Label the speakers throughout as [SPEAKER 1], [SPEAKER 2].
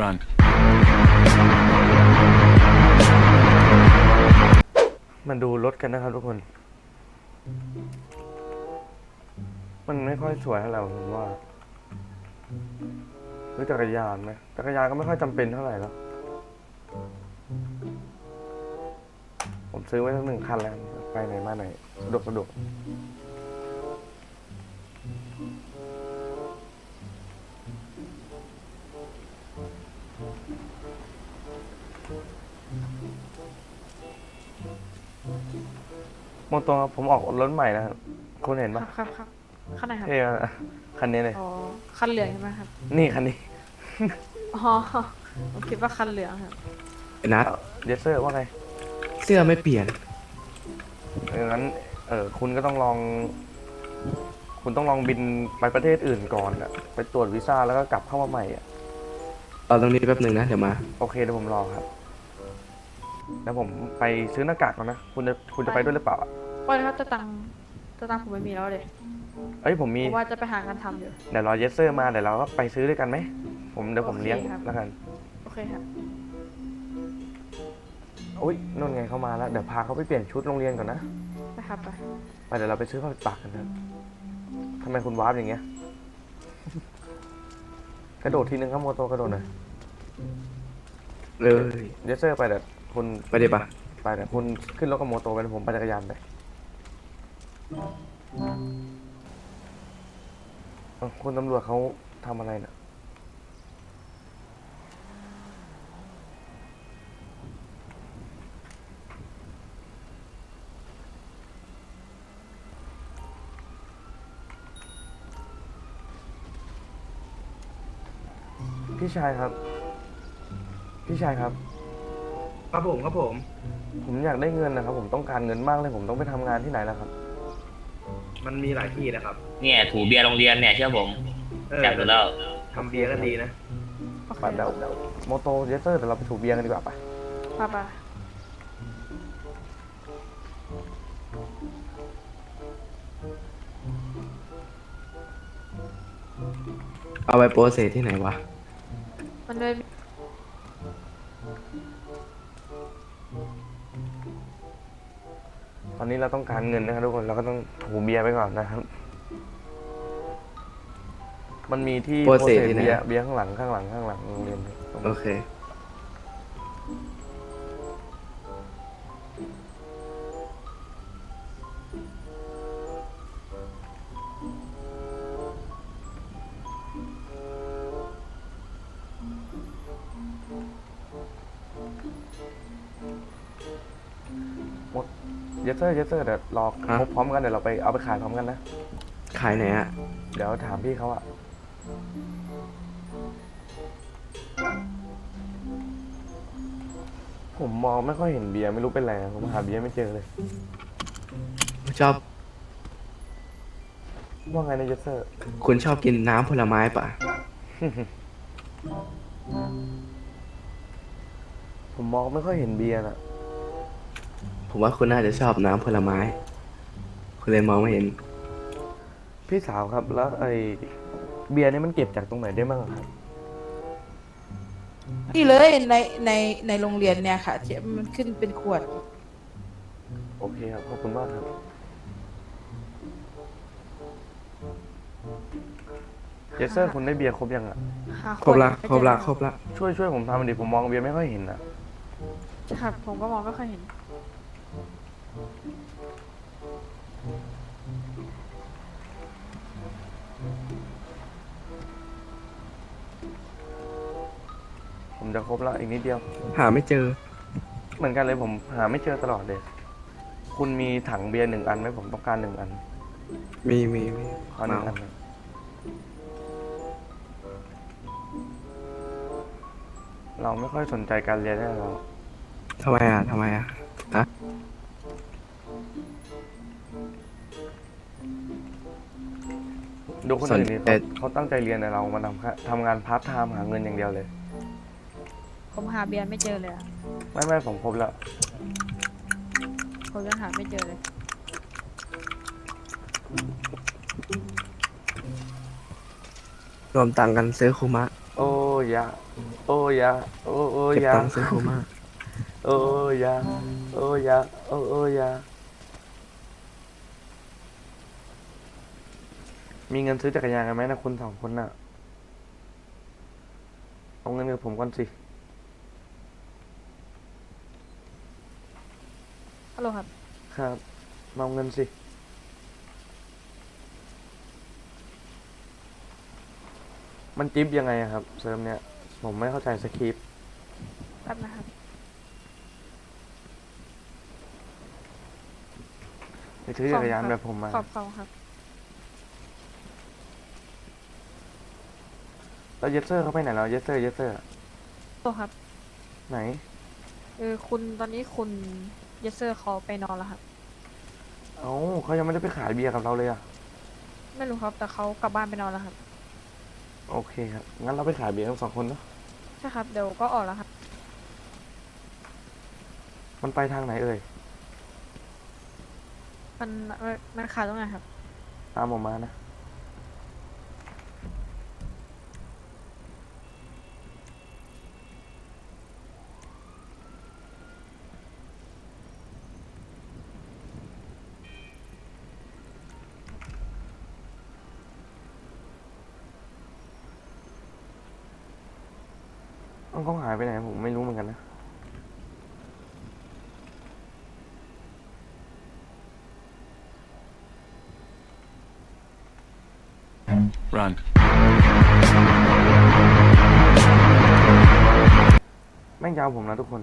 [SPEAKER 1] Run.
[SPEAKER 2] มาดูรถกันนะครับทุกคน มันไม่ค่อยสวยเท่าไหร่ผมว่าหรือจักรยานไหมจักรยานก็ไม่ค่อยจำเป็นเท่าไหร่แล้ว ผมซื้อไว้ทั้งหนึ่งคันแล้ว ไปไหนมาไหนสะดวกสะดวก มองตรงครับผมออกรถใหม่นะครับคุณเห็น
[SPEAKER 3] ครั
[SPEAKER 2] ปะ
[SPEAKER 3] บครับครับคันไหนครับ
[SPEAKER 2] เท่อะคันนี้เลย
[SPEAKER 3] อ๋อ คันเหลืองใช่ไหมครับ
[SPEAKER 2] นี่คันนี้
[SPEAKER 3] อ๋อ ผมคิดว่าคันเหลืองครับ
[SPEAKER 4] ไอ้นัด
[SPEAKER 2] เดซเซอร์ว่าไง
[SPEAKER 4] เสื้อไม่เปลี่ยน
[SPEAKER 2] งั้นเออคุณก็ต้องลอง คุณต้องลองบินไปประเทศอื่นก่อนอะไปตรวจวีซ่าแล้วก็กลับเข้ามาใหม่อะ
[SPEAKER 4] เอาตรงนี้แป๊บหนึ่งนะเดี๋ยวมา
[SPEAKER 2] โอเคเดี๋ยวผมรอครับ แล้วผมไปซื้อหน้ากากก่อนนะ คุณจะคุณจะไปด้วยหรือเปล่าอะ
[SPEAKER 3] ปล่อยนะครับจะตังค์จะตังค์ผมไม่มีแล้วเลย
[SPEAKER 2] เอ้ยผมมี
[SPEAKER 3] เพราะว่าจะไปหางานทำอยู่
[SPEAKER 2] เดี๋ยวรอเยสเซอร์มาเดี๋ยวเราก็ไปซื้อด้วยกันไหม ผมเดี๋ยวผม
[SPEAKER 3] โอเค
[SPEAKER 2] เลี้ยง
[SPEAKER 3] ครับ
[SPEAKER 2] แล้วกัน
[SPEAKER 3] โอเคครับ
[SPEAKER 2] อุ้ยนู่นไงเข้ามาแล้ว เดี๋ยวพาเขาไปเปลี่ยนชุดโรงเรียนก่อนนะ
[SPEAKER 3] ไปครับไป
[SPEAKER 2] ไปเดี๋ยวเราไปซื้อผ้าปิดปากกันเถอะทำไมคุณวาร์ปอย่างเงี้ย กระโดดทีนึงครับโมโตกระโดดหน่อย
[SPEAKER 4] เลย
[SPEAKER 2] เยสเซอร์ไปเดี๋ยวคุณ
[SPEAKER 4] ไปเดี๋ยวปะ
[SPEAKER 2] ไปเดี๋ยวคุณขึ้นรถกับโมโตไปเดี๋ยวผมปั่นจักรยานไปเอ้าคุณตำรวจเขาทำอะไรน่ะ พี่ชายครับ พี่ชายครับ
[SPEAKER 4] ครับผมครับผม
[SPEAKER 2] ผมอยากได้เงินนะครับ ผมต้องการเงินมากเลย ผมต้องไปทำงานที่ไหนล่ะครับ
[SPEAKER 4] มันมีหลายที่นะครับ
[SPEAKER 5] เนี่ยถูเบียร์โรงเรียนเนี่ยเชื่อผม
[SPEAKER 4] เออ
[SPEAKER 5] จับดูแล้ว
[SPEAKER 4] ทำเบียร์ก็ดีนะ
[SPEAKER 3] โอเค
[SPEAKER 2] ไปเดี๋ยวเดี๋ยวโมโตเยสเซอร์เดี๋ยวเราไปถูเบียร์กันดีกว่าไป
[SPEAKER 3] ไปไป
[SPEAKER 4] เอาไปโปรเซสที่ไหนวะ
[SPEAKER 3] มันเลย
[SPEAKER 2] อนนี้เราต้องการเงินนะครับทุกคนเราก็ต้องถูเบียร์ไปก่อนนะครับ มันมีที่
[SPEAKER 4] โปรเซส
[SPEAKER 2] โป
[SPEAKER 4] ที่ไหน
[SPEAKER 2] เบียร์เบียร์ข้างหลังข้างหลังข้างหลังโรงเรียนตรง
[SPEAKER 4] โอ
[SPEAKER 2] นี้
[SPEAKER 4] เค
[SPEAKER 2] เยสเซอร์เยสเซอร์เดี๋ยวรอ
[SPEAKER 4] ฮะ
[SPEAKER 2] ครบพร้อมกันเดี๋ยวเราไปเอาไปขายพร้อมกันนะ
[SPEAKER 4] ขายไหนอะ
[SPEAKER 2] เดี๋ยวถามพี่เขาอะผมมองไม่ค่อยเห็นเบียร์ไม่รู้เป็นไรอะผมหาเบียร์ไม่เจอเลย
[SPEAKER 4] ชอบ
[SPEAKER 2] ว่าไงนะเยสเซอร์
[SPEAKER 4] คุณชอบกินน้ำผลไม้ปะ
[SPEAKER 2] ผมมองไม่ค่อยเห็นเบียร์น่ะ
[SPEAKER 4] ผมว่าคุณน่าจะชอบน้ำผลไม้ คุณเลยมองไม่เห็น
[SPEAKER 2] พี่สาวครับแล้วไอเบียร์นี่มันเก็บจากตรงไหนได้บ้างอะครับ
[SPEAKER 6] นี่เลยในในในโรงเรียนเนี่ยค่ะที่มันขึ้นเป็นขวด
[SPEAKER 2] โอเคครับ ขอบคุณมากครับเยสเซอร์คุณได้เบียร์ครบยังอะ
[SPEAKER 3] หา
[SPEAKER 4] ครบละ
[SPEAKER 3] นไม่
[SPEAKER 4] ครบละ
[SPEAKER 3] เจอ
[SPEAKER 4] ครบละ
[SPEAKER 2] ช่วยช่วยผมทำมันดิผมมองเบียร์ไม่ค่อยเห็นอะ
[SPEAKER 3] ครับผมก็มองไม่ค่อยเห็น
[SPEAKER 2] ผมจะครบแล้วอีกนิดเดียว
[SPEAKER 4] หาไม่เจอ
[SPEAKER 2] เหมือนกันเลยผมหาไม่เจอตลอดเลย คุณมีถังเบียร์หนึ่งอันไหมผมต้องการหนึ่งอัน
[SPEAKER 4] มีมีมี
[SPEAKER 2] ขอหนึ่ง
[SPEAKER 4] เมา
[SPEAKER 2] อันหนึ่งเราไม่ค่อยสนใจการเรียนแน่เรา
[SPEAKER 4] ทำไมอะทำไมอะฮะ
[SPEAKER 2] ดูคนอื่นนี่เขาเขาตั้งใจเรียนแต่เรามาทำแค่ทำงานพาร์ทไทม์หาเงินอย่างเดียวเลย
[SPEAKER 3] ผมหาเบียร์ไม่เจอเลยอะ
[SPEAKER 2] ไม่ไม่ผมครบแล้ว
[SPEAKER 3] ผมยังหาไม่เจอเลย
[SPEAKER 4] รวมตังค์กันซื้อคุมะ
[SPEAKER 2] โอ้ยาโอ้ยาโอ้โอ้
[SPEAKER 4] เก็บ
[SPEAKER 2] ยา
[SPEAKER 4] ตังค์ซื้อโคม่า
[SPEAKER 2] โอ้ยาโอ้ยาโอ้โอ้ยา มีเงินซื้อจักรยานกันไหมนะคุณสองคนน่ะ เอาเงินกับผมก่อนสิ
[SPEAKER 3] ฮัลโหลครับ
[SPEAKER 2] ครับมาเอาเงินสิ มันจิ๊บยังไงอะครับ เซิร์ฟเนี้ยผมไม่เข้าใจสคริปต์
[SPEAKER 3] แป๊บนะครับ
[SPEAKER 2] ไปซื้อจักรยานแบบผมมา
[SPEAKER 3] ขอบขอบครับ
[SPEAKER 2] แล้วเยสเซอร์เขาไปไหนแล้วเยสเซอร์เยสเซอร์
[SPEAKER 3] โตครับ
[SPEAKER 2] ไหน
[SPEAKER 3] เออคุณตอนนี้คุณเยสเซอร์เขาไปนอนแล้วครับ
[SPEAKER 2] เอ้าเขายังไม่ได้ไปขายเบียร์กับเราเลยอะ
[SPEAKER 3] ไม่รู้ครับแต่เขากลับบ้านไปนอนแล้วครับ
[SPEAKER 2] โอเคครับงั้นเราไปขายเบียร์ทั้งสองคนเนาะ
[SPEAKER 3] ใช่ครับ เดี๋ยวก็ออกแล้วครับ
[SPEAKER 2] มันไปทางไหนเอ่ย
[SPEAKER 3] มันมันมันขายตรงไหนครับ
[SPEAKER 2] ตามผมมานะ อ้าเขาหายไปไหนผมไม่รู้เหมือนกันนะ
[SPEAKER 1] Run.
[SPEAKER 2] แม่งยาวผมนะทุกคน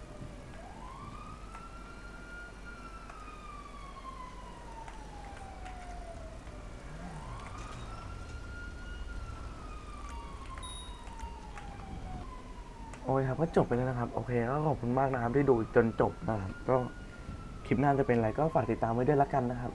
[SPEAKER 2] ตีนะครับเมื่อกี้โอ้ยครับก็จบไปแล้วนะครับ โอเคก็ขอบคุณมากนะครับที่ดูจนจบนะครับก็คลิปหน้าจะเป็นอะไรก็ฝากติดตามไว้ด้วยละกันนะครับ